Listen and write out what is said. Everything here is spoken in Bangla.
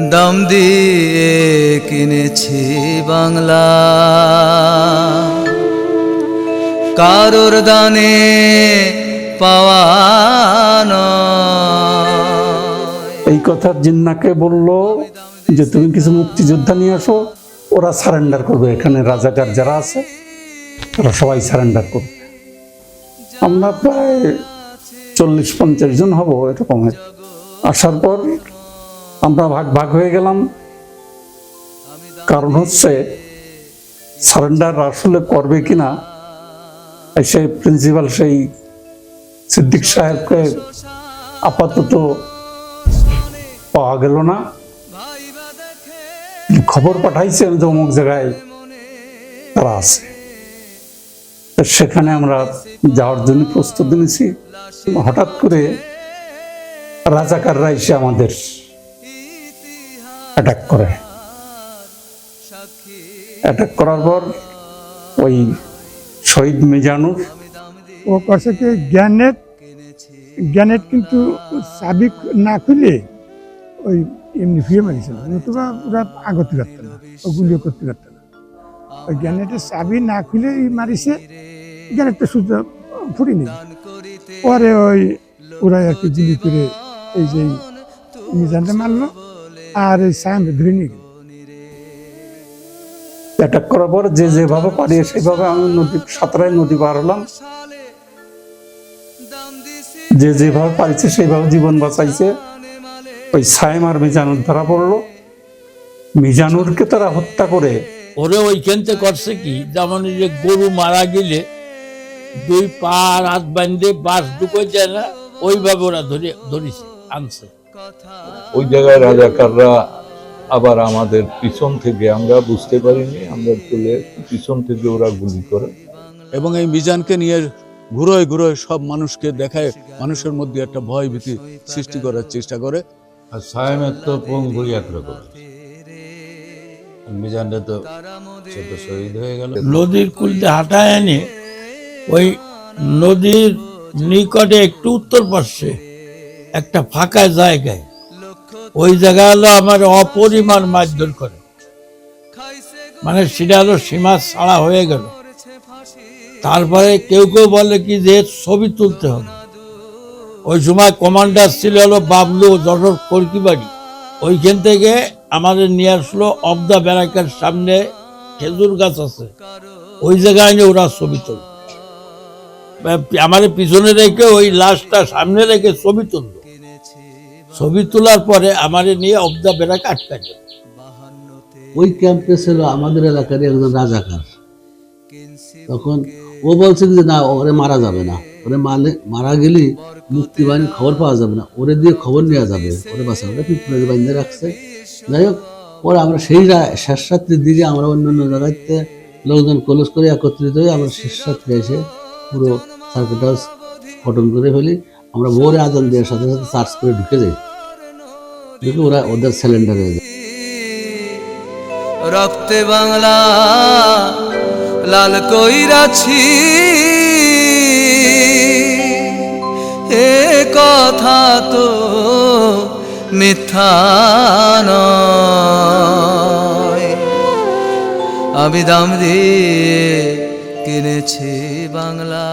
দাম দিয়ে কিনেছি বাংলা। কারোর দানে পাওয়া নয়। এই কথা জিন্নাকে বলল যে, তুমি কিছু মুক্তিযোদ্ধা নিয়ে আসো, ওরা সারেন্ডার করবে এখানে, রাজাকার যারা আছে, তারা সবাই সারেন্ডার করবে। আমরা প্রায় চল্লিশ পঞ্চাশ জন হব এরকমের আসার পর আমরা ভাগ ভাগ হয়ে গেলাম। কারণ হচ্ছে সারেন্ডার আসলে করবে কিনা সেই প্রিন্সিপাল সেই সিদ্দিক সাহেবকে আপাতত পাওয়া গেল না। খবর পাঠাইছেন যে অমুক জায়গায় তারা আছে। সেখানে আমরা যাওয়ার জন্য প্রস্তুতি নিয়েছি। হঠাৎ করে রাজাকাররা এসে আমাদের অ্যাটাক করে। অ্যাটাক করার পর ওই শহীদ মিজানুর ও করছে কি গ্যানেট? গ্যানেট কিন্তু চাবি না খুলে ওই এমনি ফিরে মারিছিল নতুবা ওরা আগতে পারত না, ও গুলিও করতে পারত না। ওই গ্যানেটের চাবি না খুলে মারিছে, গ্যানেটটা সূর্য ফুটিনি। পরে ওই ওরা আর কি গুলি করে এই যে মিজানটা মারলো। আর এই সায়ামটা ধরে নিয়ে গেল অ্যাটাক করার পর যে যেভাবে পারি সেভাবে আমি নদী সাঁতরায় নদী পার হলাম। যে যেভাবে পারিছে সেইভাবে জীবন বাঁচাইছে। ওই সাইম আর মিজানুর ধরা পড়ল। মিজানুরকে তারা হত্যা করে। ওরে ওইখান থেকে করছে কি? যেমন যে গরু মারা গেলে দুই পা হাত বান্ধে বাস ঢুকে যায় না ওইভাবে ওরা ধরে ধরেছে আনছে। ওই জায়গায় রাজাকাররা আবার আমাদের পিছন থেকে আমরা বুঝতে পারিনি আমরা চলে পিছন থেকে ওরা গুলি করে। এবং এই মিজানকে নিয়ে ঘুরোয় ঘুরোয় সব মানুষকে দেখায় মানুষের মধ্যে একটা ভয় ভীতি সৃষ্টি করার চেষ্টা করে। আর সায়েমের তো পঙ্গুই একরকম মিজানটা তো তো শহীদ হয়ে গেল। নদীর কুলতে হাঁটায় এনে ওই নদীর নিকটে একটু উত্তর পাশে একটা ফাঁকা জায়গায়, ওই জায়গা হলো আমার অপরিমাণ মারধর করে। মানে সেটা হলো সীমা ছাড়া হয়ে গেল। তারপরে কেউ কেউ বলে কি যে ছবি তুলতে হবে। ওই সময় কমান্ডার ছিল হলো বাবলু যশোর কর্কি বাড়ি ওইখান থেকে আমাদের নিয়ে আসলো অব দ্য ব্যারাকের সামনে খেজুর গাছ আছে। ওই জায়গায় ওরা ছবি তোল। আমাদের পিছনে রেখে ওই লাশটা সামনে রেখে ছবি তুললো। ছবি তোলার পরে আমার নিয়ে অব দ্য ব্যারাক আটকা দিল ওই ক্যাম্পে ছিল আমাদের এলাকার একজন রাজাকার। তখন ও বলছে যে, না, ওরে মারা যাবে না। ওরে মারলে, মারা গেলে মুক্তি খবর পাওয়া যাবে না। ওরে দিয়ে খবর নেওয়া যাবে। ওরে বাঁচা, ওরা পিঁপড়ে বাঁধে রাখছে। যাই হোক, পরে আমরা সেই রা- শেষ রাত্রির দিকে আমরা অন্য অন্য জায়গাতে লোকজন কলস করে একত্রিত হয়ে আমরা শেষ রাত্রে এসে পুরো সার্কিটাস ফটন করে ফেলি। আমরা ভোরে আজান দেওয়ার সাথে সাথে চার্জ করে ঢুকে যাই। ঢুকে ওরা ওদের সিলিন্ডার হয়ে যায়। রক্তে বাংলা লাল কইরাছি। এ কথা তো মিথ্যা আমি দাম দিয়ে কিনেছি বাংলা।